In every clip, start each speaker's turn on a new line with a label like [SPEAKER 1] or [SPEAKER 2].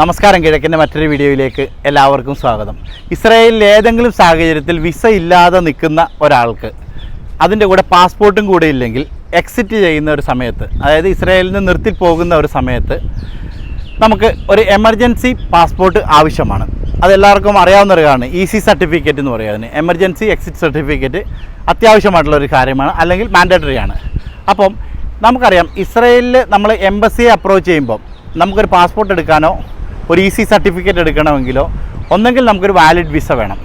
[SPEAKER 1] നമസ്കാരം കിഴക്കിന്റെ മറ്റൊരു വീഡിയോയിലേക്ക് എല്ലാവർക്കും സ്വാഗതം. ഇസ്രായേലിൽ ഏതെങ്കിലും സാഹചര്യത്തിൽ വിസ ഇല്ലാതെ നിൽക്കുന്ന ഒരാൾക്ക് അതിന്റെ കൂടെ പാസ്പോർട്ടും കൂടെ ഇല്ലെങ്കിൽ എക്സിറ്റ് ചെയ്യുന്ന ഒരു സമയത്ത് അതായത് ഇസ്രായേലിൽ നിന്ന് നിർത്തി പോകുന്ന ഒരു സമയത്ത് നമുക്ക് ഒരു എമർജൻസി പാസ്പോർട്ട് ആവശ്യമാണ്. അതെല്ലാവർക്കും അറിയാവുന്ന ഒരു കാര്യമാണ് ഇ സി സർട്ടിഫിക്കറ്റ് എന്ന് പറയുക അതിന്. എമർജൻസി എക്സിറ്റ് സർട്ടിഫിക്കറ്റ് അത്യാവശ്യമായിട്ടുള്ള ഒരു കാര്യമാണ് അല്ലെങ്കിൽ മാൻഡേറ്ററി ആണ്. അപ്പം നമുക്കറിയാം ഇസ്രയേലിൽ നമ്മൾ എംബസിയെ അപ്രോച്ച് ചെയ്യുമ്പോൾ നമുക്കൊരു പാസ്പോർട്ട് എടുക്കാനോ ഒരു ഇ സി സർട്ടിഫിക്കറ്റ് എടുക്കണമെങ്കിലോ ഒന്നെങ്കിൽ നമുക്കൊരു വാലിഡ് വിസ വേണം.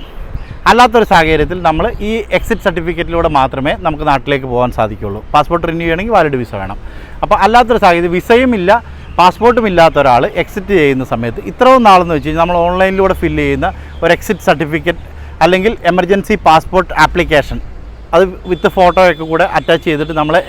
[SPEAKER 1] അല്ലാത്തൊരു സാഹചര്യത്തിൽ നമ്മൾ ഈ എക്സിറ്റ് സർട്ടിഫിക്കറ്റിലൂടെ മാത്രമേ നമുക്ക് നാട്ടിലേക്ക് പോകാൻ സാധിക്കുള്ളൂ. പാസ്പോർട്ട് റിന്യൂ ചെയ്യണമെങ്കിൽ വാലിഡ് വിസ വേണം. അപ്പോൾ അല്ലാത്തൊരു സാഹചര്യം വിസയും ഇല്ല പാസ്പോർട്ടും ഇല്ലാത്ത ഒരാൾ എക്സിറ്റ് ചെയ്യുന്ന സമയത്ത് ഇത്രയും നാളെന്ന് വെച്ച് കഴിഞ്ഞാൽ നമ്മൾ ഓൺലൈനിലൂടെ ഫില്ല് ചെയ്യുന്ന ഒരു എക്സിറ്റ് സർട്ടിഫിക്കറ്റ് അല്ലെങ്കിൽ എമർജൻസി പാസ്പോർട്ട് ആപ്ലിക്കേഷൻ അത് വിത്ത് ഫോട്ടോയൊക്കെ കൂടെ അറ്റാച്ച് ചെയ്തിട്ട് നമ്മളെ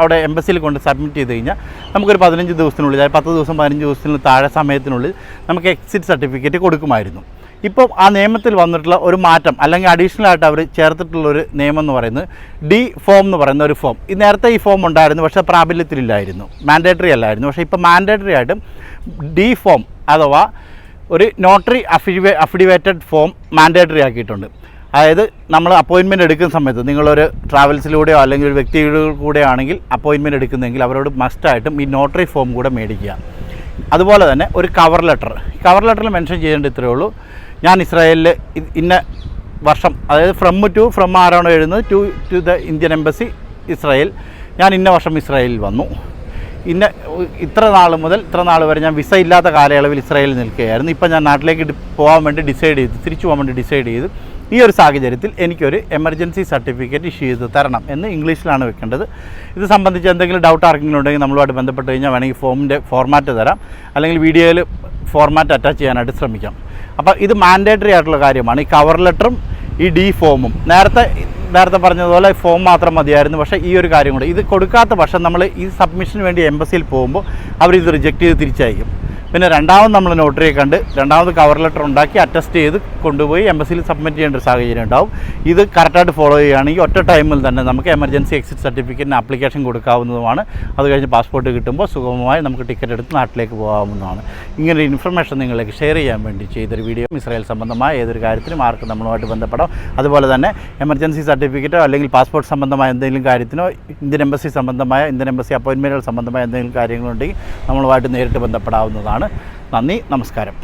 [SPEAKER 1] അവിടെ എംബസിയിൽ കൊണ്ട് സബ്മിറ്റ് ചെയ്ത് കഴിഞ്ഞാൽ നമുക്കൊരു പതിനഞ്ച് ദിവസത്തിനുള്ളിൽ അതായത് പത്ത് ദിവസം പതിനഞ്ച് ദിവസത്തിന് താഴെ സമയത്തിനുള്ളിൽ നമുക്ക് എക്സിറ്റ് സർട്ടിഫിക്കറ്റ് കൊടുക്കുമായിരുന്നു. ഇപ്പോൾ ആ നിയമത്തിൽ വന്നിട്ടുള്ള ഒരു മാറ്റം അല്ലെങ്കിൽ അഡീഷണൽ ആയിട്ട് അവർ ചേർത്തിട്ടുള്ള ഒരു നിയമം എന്ന് പറയുന്നത് ഡി ഫോം എന്ന് പറയുന്ന ഒരു ഫോം ഈ നേരത്തെ ഈ ഫോം ഉണ്ടായിരുന്നു പക്ഷേ പ്രാബല്യത്തിലില്ലായിരുന്നു. മാൻഡേറ്ററി അല്ലായിരുന്നു. പക്ഷേ ഇപ്പോൾ മാൻഡേറ്ററി ആയിട്ട് ഡി ഫോം അഥവാ ഒരു notary affidavit affidavited form mandatory ആക്കിയിട്ടുണ്ട്. അതായത് നമ്മൾ അപ്പോയിൻമെന്റ് എടുക്കുന്ന സമയത്ത് നിങ്ങളൊരു ട്രാവൽസിലൂടെയോ അല്ലെങ്കിൽ ഒരു വ്യക്തിയുടെ കൂടെ ആണെങ്കിൽ അപ്പോയിൻമെന്റ് എടുക്കുന്നെങ്കിൽ അവരോട് മസ്റ്റായിട്ടും ഈ നോട്ടറി ഫോം കൂടെ മേടിക്കുക. അതുപോലെ തന്നെ ഒരു കവർ ലെറ്റർ കവർ ലെറ്ററിൽ മെൻഷൻ ചെയ്യേണ്ട ഇത്രയേ ഉള്ളൂ. ഞാൻ ഇസ്രായേലിൽ ഇന്ന വർഷം അതായത് ഫ്രം ടു ഫ്രം ആരാണോ എഴുതുന്നത് to to the Indian embassy Israel. ഞാൻ ഇന്ന വർഷം ഇസ്രായേലിൽ വന്നു. ഇന്ന ഇത്ര നാൾ മുതൽ ഇത്ര നാൾ വരെ ഞാൻ വിസ ഇല്ലാത്ത കാലയളവിൽ ഇസ്രായേലിൽ നിൽക്കുകയായിരുന്നു. ഇപ്പം ഞാൻ നാട്ടിലേക്ക് പോകാൻ വേണ്ടി ഡിസൈഡ് ചെയ്തു തിരിച്ചു പോകാൻ വേണ്ടി ഡിസൈഡ് ചെയ്തു ഈ ഒരു സാഹചര്യത്തിൽ എനിക്കൊരു എമർജൻസി സർട്ടിഫിക്കറ്റ് ഇഷ്യൂ ചെയ്ത് തരണം എന്ന് ഇംഗ്ലീഷിലാണ് വെക്കേണ്ടത്. ഇത് സംബന്ധിച്ച് എന്തെങ്കിലും ഡൗട്ട് ആർക്കെങ്കിലും ഉണ്ടെങ്കിൽ നമ്മളുമായിട്ട് ബന്ധപ്പെട്ട് കഴിഞ്ഞാൽ വേണമെങ്കിൽ ഫോമിന്റെ ഫോർമാറ്റ് തരാം. അല്ലെങ്കിൽ വീഡിയോയിൽ ഫോർമാറ്റ് അറ്റാച്ച് ചെയ്യാനായിട്ട് ശ്രമിക്കാം. അപ്പോൾ ഇത് മാൻഡേറ്ററി ആയിട്ടുള്ള കാര്യമാണ്. ഈ കവർ ലെറ്ററും ഈ ഡി ഫോമും നേരത്തെ നേരത്തെ പറഞ്ഞതുപോലെ ഫോം മാത്രം മതിയായിരുന്നു. പക്ഷേ ഈ ഒരു കാര്യം കൂടെ. ഇത് കൊടുക്കാത്ത പക്ഷം നമ്മൾ ഈ സബ്മിഷന് വേണ്ടി എംബസിയിൽ പോകുമ്പോൾ അവർ ഇത് റിജക്റ്റ് ചെയ്ത് തിരിച്ചയക്കും. പിന്നെ രണ്ടാമത് നമ്മൾ നോട്ടറിയെ കണ്ട് രണ്ടാമത് കവർ ലെറ്റർ ഉണ്ടാക്കി അറ്റസ്റ്റ് ചെയ്ത് കൊണ്ടുപോയി എംബസിയിൽ സബ്മിറ്റ് ചെയ്യേണ്ട ഒരു സാഹചര്യം ഉണ്ടാവും. ഇത് കറക്റ്റായിട്ട് ഫോളോ ചെയ്യുകയാണെങ്കിൽ ഒറ്റ ടൈമിൽ തന്നെ നമുക്ക് എമർജൻസി എക്സിറ്റ് സർട്ടിഫിക്കറ്റിന് ആപ്ലിക്കേഷൻ കൊടുക്കാവുന്നതുമാണ്. അത് കഴിഞ്ഞ് പാസ്പോർട്ട് കിട്ടുമ്പോൾ സുഗമമായി നമുക്ക് ടിക്കറ്റ് എടുത്ത് നാട്ടിലേക്ക് പോകാവുന്നതാണ്. ഇങ്ങനെ ഇൻഫർമേഷൻ നിങ്ങളിലേക്ക് ഷെയർ ചെയ്യാൻ വേണ്ടി ചെയ്തൊരു വീഡിയോ ഇസ്രായേൽ സംബന്ധമായ ഏതൊരു കാര്യത്തിനും ആർക്കും നമ്മളുമായിട്ട് ബന്ധപ്പെടാം. അതുപോലെ തന്നെ എമർജൻസി സർട്ടിഫിക്കറ്റോ അല്ലെങ്കിൽ പാസ്പോർട്ട് സംബന്ധമായ എന്തെങ്കിലും കാര്യത്തിനോ ഇന്ത്യൻ എംബസി സംബന്ധമായ ഇന്ത്യൻ എംബസി അപ്പോയിൻമെന്റുകൾ സംബന്ധമായ എന്തെങ്കിലും കാര്യങ്ങളുണ്ടെങ്കിൽ നമ്മളുമായിട്ട് നേരിട്ട് ബന്ധപ്പെടാവുന്നതാണ്. നന്ദി നമസ്കാരം.